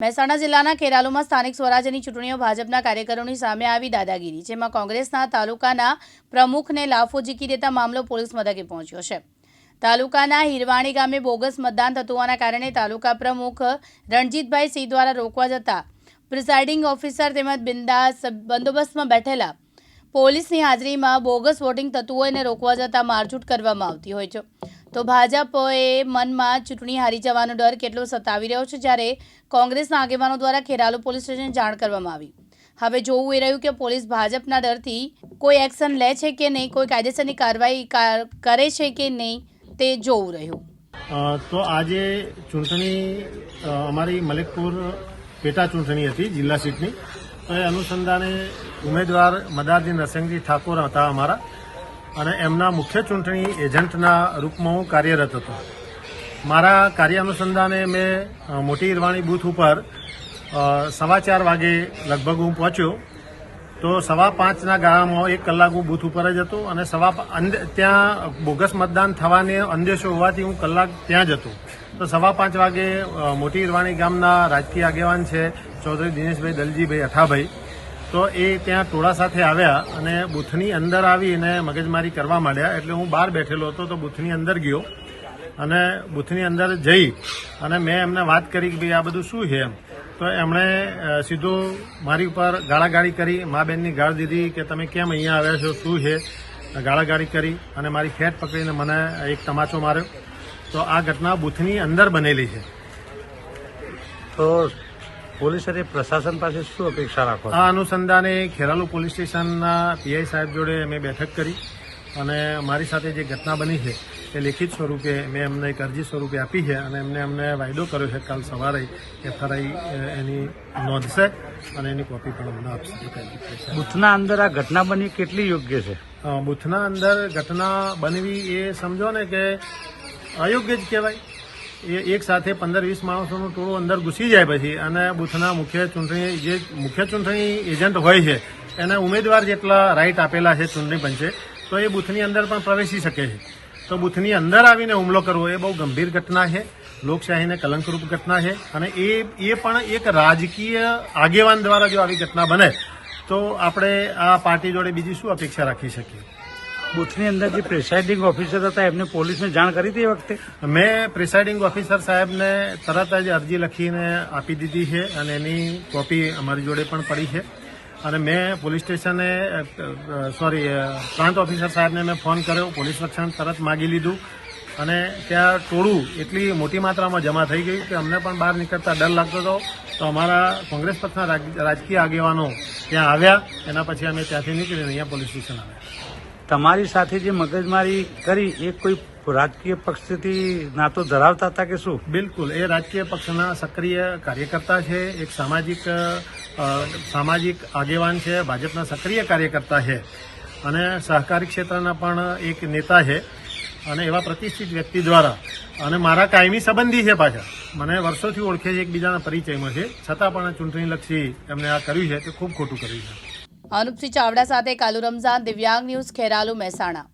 મહેસાણા જિલ્લાના ખેરાલુમાં સ્થાનિક સ્વરાજ્યની ચૂંટણીઓ ભાજપના કાર્યકરોની સામે આવી દાદાગીરી, જેમાં કોંગ્રેસના તાલુકાના પ્રમુખને લાફો ઝીકી દેતા મામલો પોલીસ મથકે પહોંચ્યો છે. તાલુકાના હિરવાણી ગામે બોગસ મતદાન થતું હોવાના કારણે તાલુકા પ્રમુખ રણજીતભાઈ સિંહ દ્વારા રોકવા જતા પ્રિસાઇડિંગ ઓફિસર તેમજ બિંદાસ બંદોબસ્તમાં બેઠેલા પોલીસની હાજરીમાં બોગસ વોટિંગ થતું હોય રોકવા જતા મારઝૂટ કરવામાં આવતી હોય છે. તો ભાજપએ મનમાં ચૂંટણી હારી જવાનો ડર કેટલો સતાવી રહ્યો છે જ્યારે કોંગ્રેસના આગેવાનો દ્વારા ખેરાલુ પોલીસ સ્ટેશન જાણ કરવામાં આવી. હવે જોવું એ રહ્યું કે પોલીસ ભાજપના ડરથી કોઈ એક્શન લે છે કે નહીં, કોઈ કાયદેસરની કાર્યવાહી કરે છે કે નહીં, તે જોવું રહ્યું. તો આજે ચૂંટણી અમારી મલેકપુર પેટા ચૂંટણી હતી, જિલ્લા સીટની. તો એ અનુસંધાને ઉમેદવાર મદારજી નરસિંહજી ઠાકોર હતા અમારા. અને એમના મુખ્ય ચૂંટણી એજન્ટના રૂપમાં હું કાર્યરત હતો. મારા કાર્ય અનુસંધાને મેં મોટી ઈરવાણી બૂથ ઉપર સવા ચાર વાગે લગભગ હું પહોંચ્યો. તો સવા પાંચના ગાળામાં એક કલાક હું બૂથ ઉપર જ હતો અને સવા ત્યાં બોગસ મતદાન થવાને અંદેશો હોવાથી હું કલાક ત્યાં જ હતો. તો સવા પાંચ વાગે મોટી ઈરવાણી ગામના રાજકીય આગેવાન છે ચૌધરી દિનેશભાઈ દલજીભાઈ અઠાભાઈ તો એ ત્યાં ટોળા સાથે આવ્યા અને બૂથની અંદર આવી અને મગજમારી કરવા માંડ્યા. એટલે હું બહાર બેઠેલો હતો તો બૂથની અંદર ગયો અને બૂથની અંદર જઈ અને મેં એમને વાત કરી કે ભાઈ આ બધું શું છે એમ. તો એમણે સીધું મારી ઉપર ગાળાગાળી કરી. મા બેનની ગાળ દીધી કે તમે કેમ અહીંયા આવ્યા છો, શું છે? ગાળાગાળી કરી અને મારી ફેટ પકડીને મને એક તમાચો માર્યો. તો આ ઘટના બૂથની અંદર બનેલી છે. તો પોલીસ અને પ્રશાસન પાસે શું અપેક્ષા રાખો? આ અનુસંધાને ખેરાલુ પોલીસ સ્ટેશનના પીઆઈ સાહેબ જોડે મેં બેઠક કરી અને મારી સાથે જે ઘટના બની છે એ લેખિત સ્વરૂપે મેં એમને એક અરજી સ્વરૂપે આપી છે અને એમને અમને વાયદો કર્યો છે કાલ સવારે એફઆરઆઈ એની નોંધશે અને એની કોપી પણ અમને આપશે બુથના અંદર આ ઘટના બની કેટલી યોગ્ય છે? બુથના બૂથના અંદર ઘટના બનવી એ સમજો ને કે અયોગ્ય જ કહેવાય. એ એક સાથે પંદર વીસ માણસોનું ટોળું અંદર ઘૂસી જાય પછી અને બુથના મુખ્ય ચૂંટણી જે મુખ્ય ચૂંટણી એજન્ટ હોય છે, એને ઉમેદવાર જેટલા રાઇટ આપેલા છે ચૂંટણી પંચે, તો એ બૂથની અંદર પણ પ્રવેશી શકે છે. તો બૂથની અંદર આવીને હુમલો કરવો એ બહુ ગંભીર ઘટના છે, લોકશાહીને કલંકરૂપ ઘટના છે અને એ એ પણ એક રાજકીય આગેવાન દ્વારા જો આવી ઘટના બને, તો આપણે આ પાર્ટી જોડે બીજી શું અપેક્ષા રાખી શકીએ? બુથની અંદર જે પ્રિસાઇડિંગ ઓફિસર હતા, એમને પોલીસને જાણ કરી હતી એ વખતે? મેં પ્રિસાઇડિંગ ઓફિસર સાહેબને તરત જ અરજી લખીને આપી દીધી છે અને એની કોપી અમારી જોડે પણ પડી છે. અને મેં પોલીસ સ્ટેશને સોરી પ્રાંત ઓફિસર સાહેબને મેં ફોન કર્યો, પોલીસ રક્ષણ તરત માગી લીધું. અને ત્યાં ટોળું એટલી મોટી માત્રામાં જમા થઈ ગયું કે અમને પણ બહાર નીકળતા ડર લાગતો હતો. તો અમારા કોંગ્રેસ પક્ષના રાજ- રાજકીય આગેવાનો ત્યાં આવ્યા, એના પછી અમે ત્યાંથી નીકળીને અહીંયા પોલીસ સ્ટેશન આવ્યા. તમારી સાથે જે મગજમારી કરી, એ કોઈ રાજકીય પક્ષથી નાતો ધરાવતા હતા કે શું? બિલકુલ. એ રાજકીય પક્ષના સક્રિય કાર્યકર્તા છે, એક સામાજિક સામાજિક આગેવાન છે, ભાજપના સક્રિય કાર્યકર્તા છે અને સહકારી ક્ષેત્રના પણ એક નેતા છે અને એવા પ્રતિષ્ઠિત વ્યક્તિ દ્વારા અને મારા કાયમી સંબંધી છે પાછા. મને વર્ષોથી ઓળખે છે, એકબીજાના પરિચયમાં છે. છતાં પણ ચૂંટણીલક્ષી એમને આ કર્યું છે, તે ખૂબ ખોટું કર્યું છે. અનુપસિંહ ચાવડા સાથે કાલુ રમઝાન દિવ્યાંગ ન્યૂઝ ખેરાલુ મહેસાણા